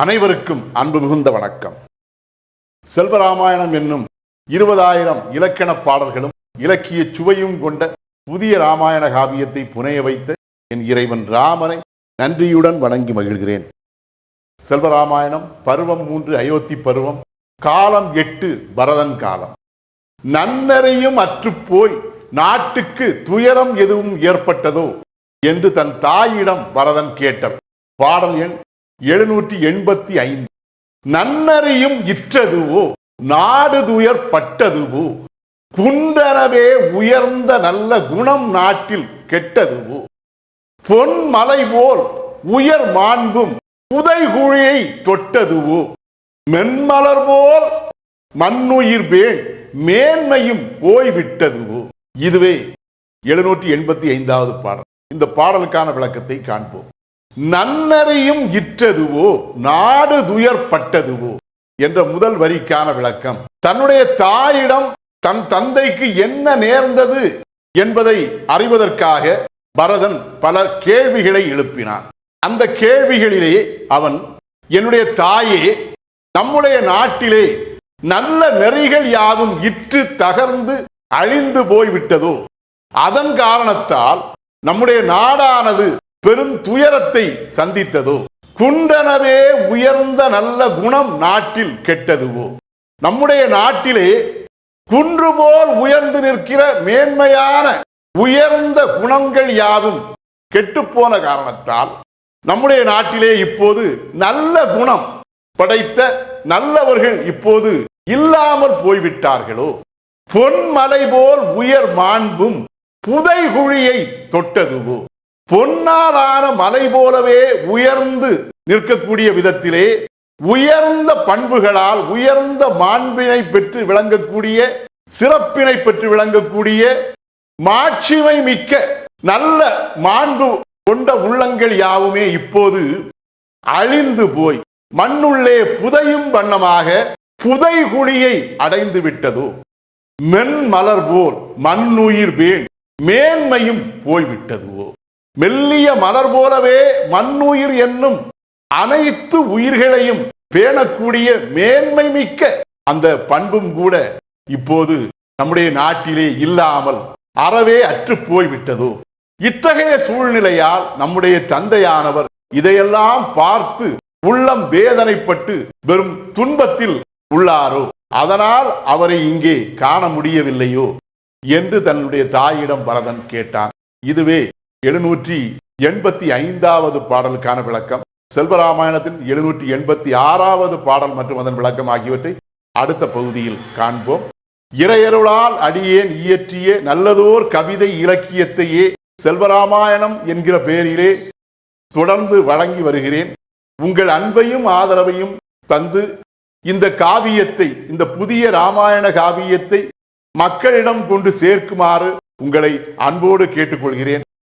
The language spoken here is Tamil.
அனைவருக்கும் அன்பு மிகுந்த வணக்கம். செல்வராமாயணம் என்னும் இருபதாயிரம் இலக்கண பாடல்களும் இலக்கிய சுவையும் கொண்ட புதிய ராமாயண காவியத்தை புனைய வைத்த என் இறைவன் ராமனை நன்றியுடன் வணங்கி மகிழ்கிறேன். செல்வராமாயணம் பருவம் மூன்று அயோத்தி பருவம் காலம் எட்டு பரதன் காலம். நன்னறையும் அற்றுப்போய் நாட்டுக்கு துயரம் எதுவும் ஏற்பட்டதோ என்று தன் தாயிடம் பரதன் கேட்டல் பாடல் எண் எழுநூற்றி எண்பத்தி ஐந்து. நன்னறியும் இற்றதுவோ நாடு துயர் பட்டதுவோ குன்றரவே உயர்ந்த நல்ல குணம் நாட்டில் கெட்டதுவோ பொன் மலை போல் உயர் மாண்பும் புதைகுழியை தொட்டதுவோ மென்மலர் போல் மண்ணுயிர் வேள் மேன்மையும் போய்விட்டதுவோ. இதுவே எழுநூற்றி எண்பத்தி ஐந்தாவது பாடல். இந்த பாடலுக்கான விளக்கத்தை காண்போம். நன்னறியும் இற்றதுவோ நாடு துயர்பட்டதுவோ என்ற முதல் வரிக்கான விளக்கம். தன்னுடைய தாயிடம் தன் தந்தைக்கு என்ன நேர்ந்தது என்பதை அறிவதற்காக பரதன் பல கேள்விகளை எழுப்பினான். அந்த கேள்விகளிலே அவன் என்னுடைய தாயே நம்முடைய நாட்டிலே நல்ல நெறிகள் யாவும் இற்று தகர்ந்து அழிந்து போய்விட்டதோ அதன் காரணத்தால் நம்முடைய நாடானது பெரும் துயரத்தை சந்தித்ததோ? குண்டனவே உயர்ந்த நல்ல குணம் நாட்டில் கெட்டதுவோ? நம்முடைய நாட்டிலே குன்று போல் உயர்ந்து நிற்கிற மேன்மையான உயர்ந்த குணங்கள் யாவும் கெட்டுப்போன காரணத்தால் நம்முடைய நாட்டிலே இப்போது நல்ல குணம் படைத்த நல்லவர்கள் இப்போது இல்லாமல் போய்விட்டார்களோ? பொன்மலை போல் உயர் மாண்பும் புதைகுழியை தொட்டதுவோ? பொன்னாதான மலை போலவே உயர்ந்து நிற்கக்கூடிய விதத்திலே உயர்ந்த பண்புகளால் உயர்ந்த மாண்பினை பெற்று விளங்கக்கூடிய சிறப்பினை பெற்று விளங்கக்கூடிய மாட்சிமை மிக்க நல்ல மாண்பு கொண்ட உள்ளங்கள் யாவுமே இப்போது அழிந்து போய் மண்ணுள்ளே புதையும் வண்ணமாக புதைகுழியை அடைந்து விட்டதோ? மென்மலர் போல் மண்ணுயிர் வேண் மேன்மையும் போய்விட்டதுவோ? மெல்லிய மலர் போலவே மண்ணுயிர் என்னும் அனைத்து உயிர்களையும் பேணக்கூடிய மேன்மை மிக்க அந்த பண்பும் கூட இப்போது நம்முடைய நாட்டிலே இல்லாமல் அறவே அற்று போய்விட்டதோ? இத்தகைய சூழ்நிலையால் நம்முடைய தந்தையானவர் இதையெல்லாம் பார்த்து உள்ளம் வேதனைப்பட்டு வெறும் துன்பத்தில் உள்ளாரோ? அதனால் அவரை இங்கே காண முடியவில்லையோ? என்று தன்னுடைய தாயிடம் பரதன் கேட்டான். இதுவே எழுநூற்றி எண்பத்தி ஐந்தாவது பாடலுக்கான விளக்கம் செல்வராமாயணத்தின் எழுநூற்றி எண்பத்தி ஆறாவது பாடல் மற்றும் அதன் விளக்கம் ஆகியவற்றை அடுத்த பகுதியில் காண்போம். இறையருளால் அடியேன் இயற்றிய நல்லதோர் கவிதை இலக்கியத்தையே செல்வராமாயணம் என்கிற பெயரிலே தொடர்ந்து வழங்கி வருகிறேன். உங்கள் அன்பையும் ஆதரவையும் தந்து இந்த காவியத்தை இந்த புதிய ராமாயண காவியத்தை மக்களிடம் கொண்டு சேர்க்குமாறு உங்களை அன்போடு கேட்டுக்கொள்கிறேன்.